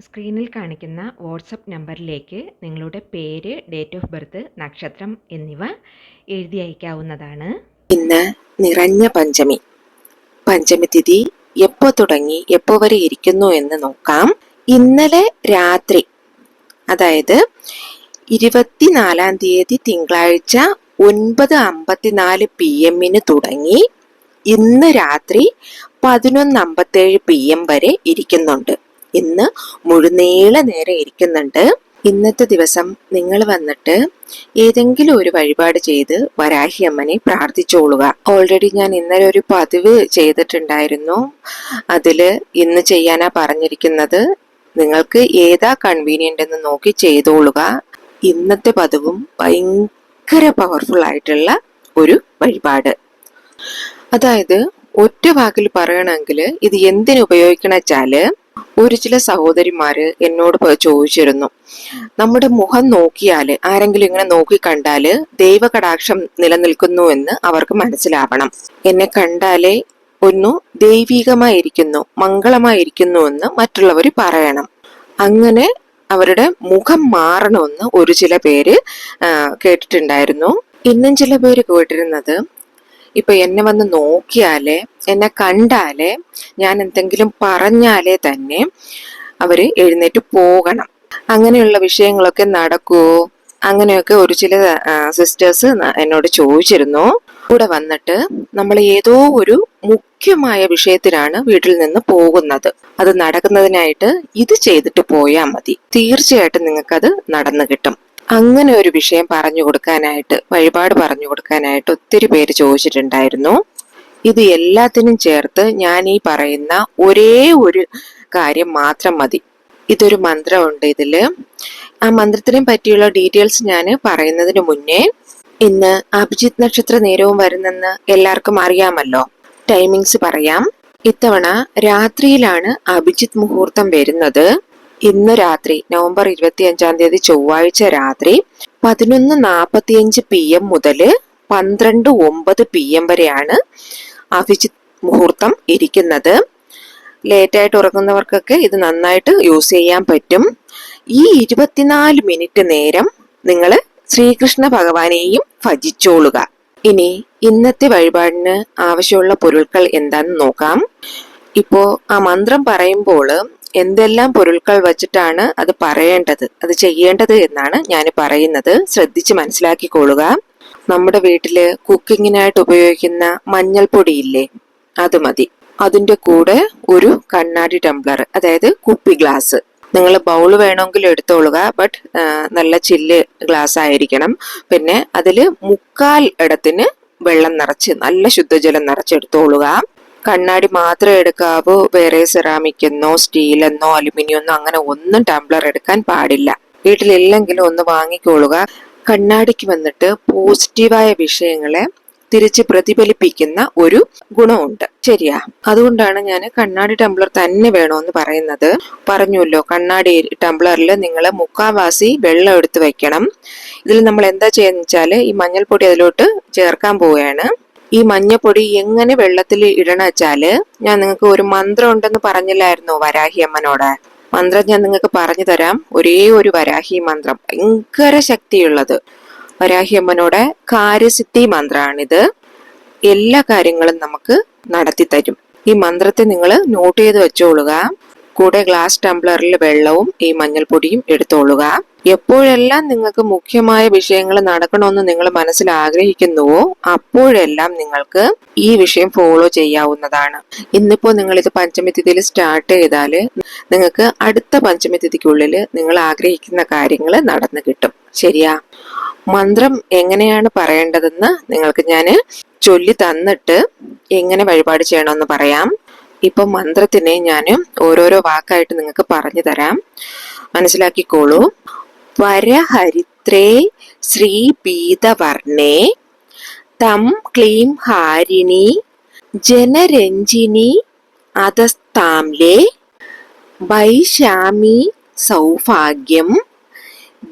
സ്ക്രീനിൽ കാണിക്കുന്ന വാട്സപ്പ് നമ്പറിലേക്ക് നിങ്ങളുടെ പേര് ഡേറ്റ് ഓഫ് ബർത്ത് നക്ഷത്രം എന്നിവ എഴുതി അയക്കാവുന്നതാണ്. ഇന്ന് നിറഞ്ഞ പഞ്ചമി. പഞ്ചമി തിഥി എപ്പോ തുടങ്ങി എപ്പോ വരെ ഇരിക്കുന്നു എന്ന് നോക്കാം. ഇന്നലെ രാത്രി അതായത് ഇരുപത്തിനാലാം തീയതി തിങ്കളാഴ്ച ഒൻപത് അമ്പത്തിനാല് പി എമ്മിന് തുടങ്ങി. ഇന്ന് രാത്രി പതിനൊന്ന് അമ്പത്തേഴ് പി എം വരെ ഇരിക്കുന്നുണ്ട്. ഇന്ന് മുഴുനീള നേരെ ഇരിക്കുന്നുണ്ട്. ഇന്നത്തെ ദിവസം നിങ്ങൾ വന്നിട്ട് ഏതെങ്കിലും ഒരു വഴിപാട് ചെയ്ത് വരാഹി അമ്മനെ പ്രാർത്ഥിച്ചോളുക. ഓൾറെഡി ഞാൻ ഇന്നലെ ഒരു പതിവ് ചെയ്തിട്ടുണ്ടായിരുന്നു. അതിൽ ഇന്ന് ചെയ്യാനാ പറഞ്ഞിരിക്കുന്നത് നിങ്ങൾക്ക് ഏതാ കൺവീനിയന്റ് എന്ന് നോക്കി ചെയ്തോളുക. ഇന്നത്തെ പതിവും ഭയങ്കര പവർഫുൾ ആയിട്ടുള്ള ഒരു വഴിപാട്. അതായത് ഒറ്റ വാക്കിൽ പറയണമെങ്കിൽ ഇത് എന്തിനു ഒരു ചില സഹോദരിമാര് എന്നോട് ചോദിച്ചിരുന്നു. നമ്മുടെ മുഖം നോക്കിയാൽ ആരെങ്കിലും ഇങ്ങനെ നോക്കി കണ്ടാൽ ദൈവകടാക്ഷം നിലനിൽക്കുന്നു എന്ന് അവർക്ക് മനസ്സിലാവണം. എന്നെ കണ്ടാലേ ഒന്ന് ദൈവികമായിരിക്കുന്നു മംഗളമായിരിക്കുന്നു എന്ന് മറ്റുള്ളവർ പറയണം. അങ്ങനെ അവരുടെ മുഖം മാറണമെന്ന് ഒരു ചില പേര് കേട്ടിട്ടുണ്ടായിരുന്നു. ഇന്നും ചില പേര് കേട്ടിരുന്നത് ഇപ്പൊ എന്നെ വന്ന് നോക്കിയാലേ എന്നെ കണ്ടാലേ ഞാൻ എന്തെങ്കിലും പറഞ്ഞാലേ തന്നെ അവർ എഴുന്നേറ്റ് പോകണം. അങ്ങനെയുള്ള വിഷയങ്ങളൊക്കെ നടക്കുവോ അങ്ങനെയൊക്കെ ഒരു ചില സിസ്റ്റേഴ്സ് എന്നോട് ചോദിച്ചിരുന്നു. കൂടെ വന്നിട്ട് നമ്മൾ ഏതോ ഒരു മുഖ്യമായ വിഷയത്തിലാണ് വീട്ടിൽ നിന്ന് പോകുന്നത്. അത് നടക്കുന്നതിനായിട്ട് ഇത് ചെയ്തിട്ട് പോയാൽ മതി. തീർച്ചയായിട്ടും നിങ്ങൾക്കത് നടന്നു കിട്ടും. അങ്ങനെ ഒരു വിഷയം പറഞ്ഞു കൊടുക്കാനായിട്ട് വഴിപാട് പറഞ്ഞു കൊടുക്കാനായിട്ട് ഒത്തിരി പേര് ചോദിച്ചിട്ടുണ്ടായിരുന്നു. ഇത് എല്ലാത്തിനും ചേർത്ത് ഞാൻ ഈ പറയുന്ന ഒരേ ഒരു കാര്യം മാത്രം മതി. ഇതൊരു മന്ത്രമുണ്ട് ഇതിൽ. ആ മന്ത്രത്തിനെ പറ്റിയുള്ള ഡീറ്റെയിൽസ് ഞാൻ പറയുന്നതിന് മുന്നേ ഇന്ന് അഭിജിത് നക്ഷത്ര നേരവും വരുന്നെന്ന് എല്ലാവർക്കും അറിയാമല്ലോ. ടൈമിങ്സ് പറയാം. ഇത്തവണ രാത്രിയിലാണ് അഭിജിത് മുഹൂർത്തം വരുന്നത്. ഇന്ന് രാത്രി നവംബർ ഇരുപത്തി അഞ്ചാം തീയതി ചൊവ്വാഴ്ച രാത്രി പതിനൊന്ന് നാപ്പത്തിയഞ്ച് പി എം മുതൽ പന്ത്രണ്ട് ഒമ്പത് പി എം വരെയാണ് അഭിജിത്ത് മുഹൂർത്തം ഇരിക്കുന്നത് ലേറ്റായിട്ട് ഉറങ്ങുന്നവർക്കൊക്കെ ഇത് നന്നായിട്ട് യൂസ് ചെയ്യാൻ പറ്റും. ഈ ഇരുപത്തിനാല് മിനിറ്റ് നേരം നിങ്ങൾ ശ്രീകൃഷ്ണ ഭഗവാനെയും ഭജിച്ചോളുക. ഇനി ഇന്നത്തെ വഴിപാടിന് ആവശ്യമുള്ള പൊരുൾകൾ എന്താന്ന് നോക്കാം. ഇപ്പോ ആ മന്ത്രം പറയുമ്പോൾ എന്തെല്ലാം പൊരുൾകൾ വച്ചിട്ടാണ് അത് പറയേണ്ടത്? അത് ചെയ്യേണ്ടത് എന്നാണ് ഞാൻ പറയുന്നത്. ശ്രദ്ധിച്ച് മനസ്സിലാക്കിക്കൊള്ളുക. നമ്മുടെ വീട്ടിൽ കുക്കിങ്ങിനായിട്ട് ഉപയോഗിക്കുന്ന മഞ്ഞൾപ്പൊടിയില്ലേ അത് മതി. അതിന്റെ കൂടെ ഒരു കണ്ണാടി ടംബ്ലർ അതായത് കുപ്പി ഗ്ലാസ്. നിങ്ങൾ ബൗൾ വേണമെങ്കിൽ എടുത്തോളുക ബട്ട് നല്ല ചില്ല് ഗ്ലാസ് ആയിരിക്കണം. പിന്നെ അതിൽ മുക്കാൽ ഇടത്തിന് വെള്ളം നിറച്ച് നല്ല ശുദ്ധജലം നിറച്ചെടുത്തോളുക. കണ്ണാടി മാത്രം എടുക്കാവോ വേറെ സെറാമിക് എന്നോ സ്റ്റീൽ എന്നോ അലുമിനിയം എന്നോ അങ്ങനെ ഒന്നും ടംബ്ലർ എടുക്കാൻ പാടില്ല. വീട്ടിലില്ലെങ്കിലും ഒന്ന് വാങ്ങിക്കോളുക. കണ്ണാടിക്ക് വന്നിട്ട് പോസിറ്റീവായ വിഷയങ്ങളെ തിരിച്ച് പ്രതിഫലിപ്പിക്കുന്ന ഒരു ഗുണമുണ്ട്. ശരിയാ? അതുകൊണ്ടാണ് ഞാൻ കണ്ണാടി ടംബ്ലർ തന്നെ വേണമെന്ന് പറയുന്നത്. പറഞ്ഞുല്ലോ കണ്ണാടി ടംബ്ലറിൽ നിങ്ങൾ മുക്കാവാസി വെള്ളം എടുത്ത് വെക്കണം. ഇതിൽ നമ്മൾ എന്താ ചെയ്യുന്ന വെച്ചാൽ ഈ മഞ്ഞൾപ്പൊടി അതിലോട്ട് ചേർക്കാൻ പോവുകയാണ്. ഈ മഞ്ഞപ്പൊടി എങ്ങനെ വെള്ളത്തിൽ ഇടണ വെച്ചാൽ ഞാൻ നിങ്ങൾക്ക് ഒരു മന്ത്രം ഉണ്ടെന്ന് പറഞ്ഞില്ലായിരുന്നോ വരാഹി അമ്മനോട്? മന്ത്രം ഞാൻ നിങ്ങൾക്ക് പറഞ്ഞു തരാം. ഒരേ ഒരു വരാഹി മന്ത്രം. ഭയങ്കര ശക്തിയുള്ളത്. വരാഹി അമ്മനോടെ കാര്യസിദ്ധി മന്ത്രമാണിത് എല്ലാ കാര്യങ്ങളും നമുക്ക് നടത്തി തരും ഈ മന്ത്രത്തെ നിങ്ങൾ നോട്ട് ചെയ്ത് വെച്ചോളുക. കൂടെ ഗ്ലാസ് ടംബ്ലറിൽ വെള്ളവും ഈ മഞ്ഞൾപ്പൊടിയും എടുത്തോളുക. എപ്പോഴെല്ലാം നിങ്ങൾക്ക് മുഖ്യമായ വിഷയങ്ങൾ നടക്കണമെന്ന് നിങ്ങൾ മനസ്സിൽ ആഗ്രഹിക്കുന്നുവോ അപ്പോഴെല്ലാം നിങ്ങൾക്ക് ഈ വിഷയം ഫോളോ ചെയ്യാവുന്നതാണ്. ഇന്നിപ്പോ നിങ്ങൾ ഇത് പഞ്ചമി തിഥിയിൽ സ്റ്റാർട്ട് ചെയ്താൽ നിങ്ങൾക്ക് അടുത്ത പഞ്ചമി തിഥിക്കുള്ളിൽ നിങ്ങൾ ആഗ്രഹിക്കുന്ന കാര്യങ്ങൾ നടന്നു കിട്ടും. ശരിയാ? മന്ത്രം എങ്ങനെയാണ് പറയേണ്ടതെന്ന് നിങ്ങൾക്ക് ഞാൻ ചൊല്ലി തന്നിട്ട് എങ്ങനെ വഴിപാട് ചെയ്യണമെന്ന് പറയാം. ഇപ്പൊ മന്ത്രത്തിനെ ഞാൻ ഓരോരോ വാക്കായിട്ട് നിങ്ങൾക്ക് പറഞ്ഞു തരാം. മനസ്സിലാക്കിക്കോളൂ. വരഹരിത്രേ ശ്രീ പീതവർണേ തം ക്ലീം ഹാരിണി ജനരഞ്ജിനി അതസ്താംലേ വൈശാമി സൗഭാഗ്യം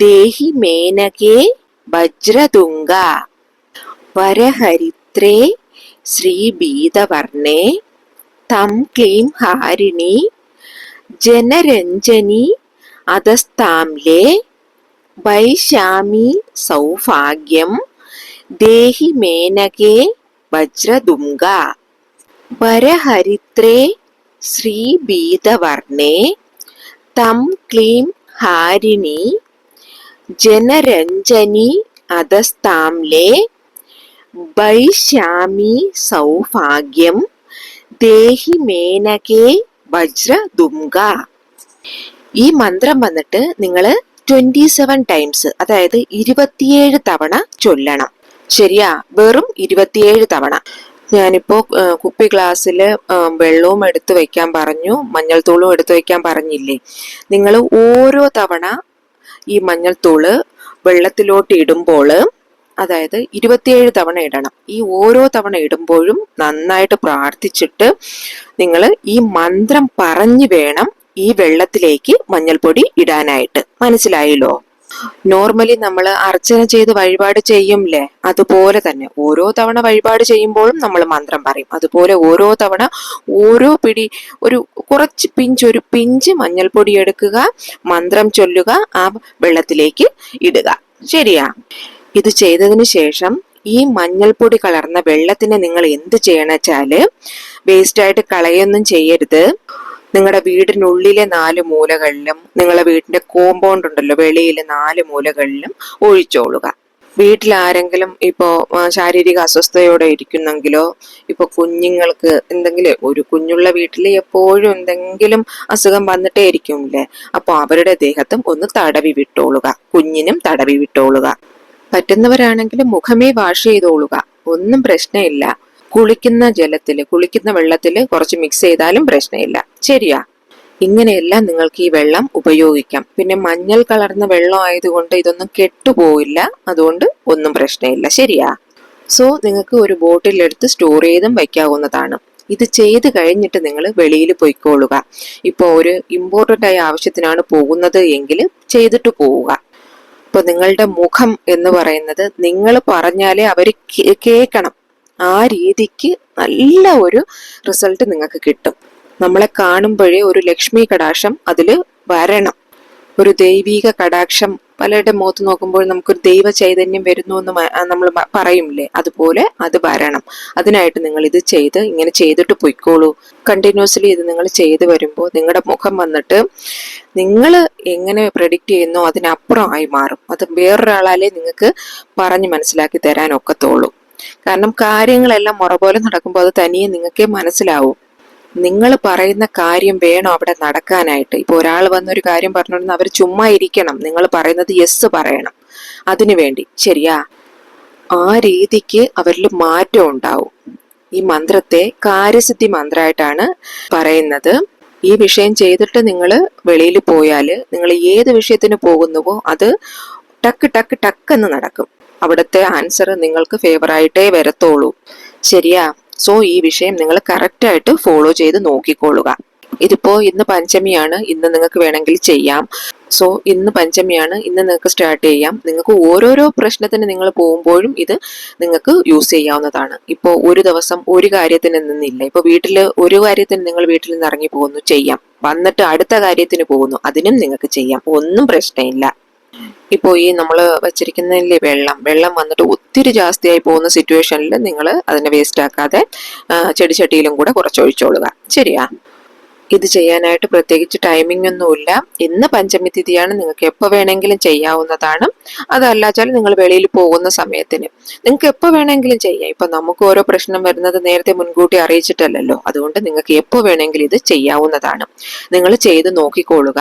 ദേഹി മേനകേ വജ്രതുംഗ. വരഹരിത്രേ ശ്രീബീതവർണേ തം ക്ലീം ഹാരിണി ജനരഞ്ജനി അധസ്താംലേ വൈശാമി സൗഭാഗ്യം ദേഹി മേനകേ വജ്രദുംഗ. വരഹരിത്രേ ശ്രീബീതവർണേ തം ക്ലീം ഹാരിണി ജനരഞ്ജനി അധസ്താംലേ വൈശാമി സൗഭാഗ്യം ദേഹി മേനകേ വജ്രദുംഗ ഈ മന്ത്രം വന്നിട്ട് നിങ്ങൾ ട്വന്റി സെവൻ ടൈംസ് അതായത് ഇരുപത്തിയേഴ് തവണ ചൊല്ലണം. ശരിയാ? വെറും ഇരുപത്തിയേഴ് തവണ. ഞാനിപ്പോ കുപ്പി ഗ്ലാസ്സിൽ വെള്ളവും എടുത്തു വെക്കാൻ പറഞ്ഞു മഞ്ഞൾത്തൂളും എടുത്തു വെക്കാൻ പറഞ്ഞില്ലേ? നിങ്ങൾ ഓരോ തവണ ഈ മഞ്ഞൾത്തൂൾ വെള്ളത്തിലോട്ട് ഇടുമ്പോൾ അതായത് ഇരുപത്തിയേഴ് തവണ ഇടണം. ഈ ഓരോ തവണ ഇടുമ്പോഴും നന്നായിട്ട് പ്രാർത്ഥിച്ചിട്ട് നിങ്ങൾ ഈ മന്ത്രം പറഞ്ഞു വേണം ഈ വെള്ളത്തിലേക്ക് മഞ്ഞൾപ്പൊടി ഇടാനായിട്ട്. മനസ്സിലായല്ലോ? നോർമലി നമ്മൾ അർച്ചന ചെയ്ത് വഴിപാട് ചെയ്യുമല്ലേ അതുപോലെ തന്നെ ഓരോ തവണ വഴിപാട് ചെയ്യുമ്പോഴും നമ്മൾ മന്ത്രം പറയും. അതുപോലെ ഓരോ തവണ ഓരോ പിടി ഒരു കുറച്ച് പിഞ്ച് ഒരു പിഞ്ച് മഞ്ഞൾപ്പൊടി എടുക്കുക മന്ത്രം ചൊല്ലുക ആ വെള്ളത്തിലേക്ക് ഇടുക. ശരിയാ? ഇത് ചെയ്തതിന് ശേഷം ഈ മഞ്ഞൾപ്പൊടി കലർന്ന വെള്ളത്തിന് നിങ്ങൾ എന്ത് ചെയ്യണം വെച്ചാൽ വേസ്റ്റ് ആയിട്ട് കളയൊന്നും ചെയ്യരുത്. നിങ്ങളുടെ വീടിനുള്ളിലെ നാല് മൂലകളിലും നിങ്ങളുടെ വീടിന്റെ കോമ്പൗണ്ട് ഉണ്ടല്ലോ വെളിയിലെ നാല് മൂലകളിലും ഒഴിച്ചോളുക. വീട്ടിൽ ആരെങ്കിലും ഇപ്പോൾ ശാരീരിക അസ്വസ്ഥതയോടെ ഇരിക്കുന്നെങ്കിലോ ഇപ്പോൾ കുഞ്ഞുങ്ങൾക്ക് എന്തെങ്കിലും ഒരു കുഞ്ഞുള്ള വീട്ടിൽ എപ്പോഴും എന്തെങ്കിലും അസുഖം വന്നിട്ടേ ഇരിക്കുമില്ലേ അപ്പോൾ അവരുടെ ദേഹത്തും ഒന്ന് തടവി വിട്ടോളുക. കുഞ്ഞിനും തടവി വിട്ടോളുക. പറ്റുന്നവരാണെങ്കിൽ മുഖമേ വാഷ് ചെയ്തോളുക. ഒന്നും പ്രശ്നമില്ല. കുളിക്കുന്ന ജലത്തിൽ കുളിക്കുന്ന വെള്ളത്തിൽ കുറച്ച് മിക്സ് ചെയ്താലും പ്രശ്നമില്ല. ശരിയാ. ഇങ്ങനെയെല്ലാം നിങ്ങൾക്ക് ഈ വെള്ളം ഉപയോഗിക്കാം. പിന്നെ മഞ്ഞൾ കളർന്ന വെള്ളം ആയതുകൊണ്ട് ഇതൊന്നും കെട്ടുപോയില്ല അതുകൊണ്ട് ഒന്നും പ്രശ്നമില്ല. ശരിയാ. സോ നിങ്ങൾക്ക് ഒരു ബോട്ടിലെടുത്ത് സ്റ്റോർ ചെയ്തും വയ്ക്കാവുന്നതാണ്. ഇത് ചെയ്ത് കഴിഞ്ഞിട്ട് നിങ്ങൾ വെളിയിൽ പൊയ്ക്കോളുക. ഇപ്പോൾ ഒരു ഇമ്പോർട്ടന്റ് ആയ ആവശ്യത്തിനാണ് പോകുന്നത് എങ്കിൽ ചെയ്തിട്ട് പോവുക. ഇപ്പൊ നിങ്ങളുടെ മുഖം എന്ന് പറയുന്നത് നിങ്ങൾ പറഞ്ഞാലേ അവർ കേൾക്കണം ആ രീതിക്ക് നല്ല ഒരു റിസൾട്ട് നിങ്ങൾക്ക് കിട്ടും. നമ്മളെ കാണുമ്പോഴേ ഒരു ലക്ഷ്മി കടാക്ഷം അതിൽ വരണം. ഒരു ദൈവിക കടാക്ഷം പലരുടെ മുഖത്ത് നോക്കുമ്പോൾ നമുക്കൊരു ദൈവ ചൈതന്യം വരുന്നു എന്ന് നമ്മൾ പറയുമില്ലേ അതുപോലെ അത് വരണം. അതിനായിട്ട് നിങ്ങൾ ഇത് ചെയ്ത് ഇങ്ങനെ ചെയ്തിട്ട് പൊയ്ക്കോളൂ. കണ്ടിന്യൂസ്ലി ഇത് നിങ്ങൾ ചെയ്ത് വരുമ്പോൾ നിങ്ങളുടെ മുഖം വന്നിട്ട് നിങ്ങൾ എങ്ങനെ പ്രഡിക്റ്റ് ചെയ്യുന്നോ അതിനപ്പുറം ആയി മാറും. അത് വേറൊരാളാലേ നിങ്ങൾക്ക് പറഞ്ഞ് മനസ്സിലാക്കി തരാൻ ഒക്കത്തുള്ളൂ. കാരണം കാര്യങ്ങളെല്ലാം മുറ പോലെ നടക്കുമ്പോൾ അത് തനിയെ നിങ്ങൾക്കേ മനസ്സിലാവും. നിങ്ങൾ പറയുന്ന കാര്യം വേണം അവിടെ നടക്കാനായിട്ട്. ഇപ്പൊ ഒരാൾ വന്നൊരു കാര്യം പറഞ്ഞോണ്ട് അവർ ചുമ്മാ ഇരിക്കണം. നിങ്ങൾ പറയുന്നത് യെസ് പറയണം. അതിനു വേണ്ടി. ശരിയാ? ആ രീതിക്ക് അവരിൽ മാറ്റം ഉണ്ടാവും. ഈ മന്ത്രത്തെ കാര്യസിദ്ധി മന്ത്രമായിട്ടാണ് പറയുന്നത്. ഈ വിഷയം ചെയ്തിട്ട് നിങ്ങൾ വെളിയിൽ പോയാൽ നിങ്ങൾ ഏത് വിഷയത്തിന് പോകുന്നുവോ അത് ടക്ക് ടക്ക് ടക്ക് എന്ന് നടക്കും. അവിടുത്തെ ആൻസർ നിങ്ങൾക്ക് ഫേവറായിട്ടേ വരത്തോളൂ ശരിയാ? സോ ഈ വിഷയം നിങ്ങൾ കറക്റ്റായിട്ട് ഫോളോ ചെയ്ത് നോക്കിക്കൊള്ളുക. ഇതിപ്പോ ഇന്ന് പഞ്ചമിയാണ് ഇന്ന് നിങ്ങൾക്ക് വേണമെങ്കിൽ ചെയ്യാം. സോ ഇന്ന് പഞ്ചമിയാണ് ഇന്ന് നിങ്ങൾക്ക് സ്റ്റാർട്ട് ചെയ്യാം. നിങ്ങൾക്ക് ഓരോരോ പ്രശ്നത്തിന് നിങ്ങൾ പോകുമ്പോഴും ഇത് നിങ്ങൾക്ക് യൂസ് ചെയ്യാവുന്നതാണ്. ഇപ്പോൾ ഒരു ദിവസം ഒരു കാര്യത്തിന് നിന്നില്ല. ഇപ്പോൾ വീട്ടിൽ ഒരു കാര്യത്തിന് നിങ്ങൾ വീട്ടിൽ നിന്ന് ഇറങ്ങി പോകുന്നു ചെയ്യാം. വന്നിട്ട് അടുത്ത കാര്യത്തിന് പോകുന്നു അതിനും നിങ്ങൾക്ക് ചെയ്യാം. ഒന്നും പ്രശ്നമില്ല. ഇപ്പോൾ ഈ നമ്മൾ വച്ചിരിക്കുന്നതിലെ വെള്ളം? വെള്ളം വന്നിട്ട് ഒത്തിരി ജാസ്തിയായി പോകുന്ന സിറ്റുവേഷനിൽ നിങ്ങൾ അതിനെ വേസ്റ്റ് ആക്കാതെ ചെടിച്ചട്ടിയിലും കൂടെ കുറച്ച് ഒഴിച്ചോളുക ശരിയാ? ഇത് ചെയ്യാനായിട്ട് പ്രത്യേകിച്ച് ടൈമിംഗ് ഒന്നുമില്ല ഇന്ന് പഞ്ചമി തിഥിയാണ്. നിങ്ങൾക്ക് എപ്പോൾ വേണമെങ്കിലും ചെയ്യാവുന്നതാണ്. അതല്ലാച്ചാൽ നിങ്ങൾ വെളിയിൽ പോകുന്ന സമയത്തിന്. നിങ്ങൾക്ക് എപ്പോൾ വേണമെങ്കിലും ചെയ്യാം. ഇപ്പം നമുക്ക് ഓരോ പ്രശ്നം വരുന്നത് നേരത്തെ മുൻകൂട്ടി അറിയിച്ചിട്ടല്ലല്ലോ. അതുകൊണ്ട് നിങ്ങൾക്ക് എപ്പോൾ വേണമെങ്കിലും ഇത് ചെയ്യാവുന്നതാണ്. നിങ്ങൾ ചെയ്ത് നോക്കിക്കോളുക.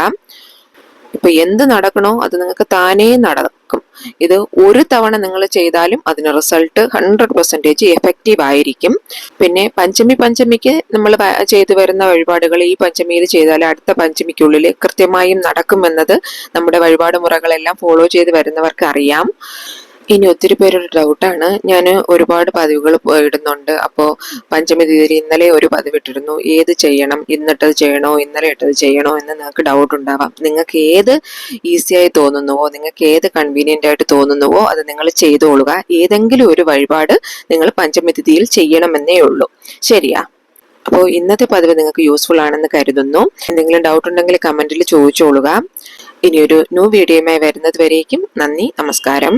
ഇപ്പൊ എന്ത് നടക്കണോ അത് നിങ്ങൾക്ക് താനേ നടക്കും. ഇത് ഒരു തവണ നിങ്ങൾ ചെയ്താലും അതിന് റിസൾട്ട് ഹൺഡ്രഡ് പെർസെന്റേജ് എഫക്റ്റീവ് ആയിരിക്കും. പിന്നെ പഞ്ചമി പഞ്ചമിക്ക് നമ്മൾ ചെയ്തു വരുന്ന വഴിപാടുകൾ ഈ പഞ്ചമിയിൽ ചെയ്താൽ അടുത്ത പഞ്ചമിക്കുള്ളിൽ കൃത്യമായും നടക്കുമെന്നത് നമ്മുടെ വഴിപാട് മുറകളെല്ലാം ഫോളോ ചെയ്ത് വരുന്നവർക്ക് അറിയാം. ഇനി ഒത്തിരി പേരൊരു ഡൗട്ടാണ് ഞാൻ ഒരുപാട് പതിവുകൾ ഇടുന്നുണ്ട്. അപ്പോൾ പഞ്ചമി തീയതി ഇന്നലെ ഒരു പതിവ് ഇട്ടിരുന്നു ഏത് ചെയ്യണം? ഇന്നിട്ടത് ചെയ്യണോ? ഇന്നലെ ഇട്ടത് ചെയ്യണോ? എന്ന് നിങ്ങൾക്ക് ഡൗട്ട് ഉണ്ടാവാം. നിങ്ങൾക്ക് ഏത് ഈസിയായി തോന്നുന്നുവോ? നിങ്ങൾക്ക് ഏത് കൺവീനിയന്റ് ആയിട്ട് തോന്നുന്നുവോ? അത് നിങ്ങൾ ചെയ്തോളുക. ഏതെങ്കിലും ഒരു വഴിപാട് നിങ്ങൾ പഞ്ചമി തിഥിയിൽ ചെയ്യണമെന്നേ ഉള്ളൂ. ശരിയാ. അപ്പോൾ ഇന്നത്തെ പതിവ് നിങ്ങൾക്ക് യൂസ്ഫുൾ ആണെന്ന് കരുതുന്നു. എന്തെങ്കിലും ഡൗട്ട് ഉണ്ടെങ്കിൽ കമന്റിൽ ചോദിച്ചോളുക. ഇനിയൊരു ന്യൂ വീഡിയോയുമായി വരുന്നത് വരേക്കും നന്ദി നമസ്കാരം.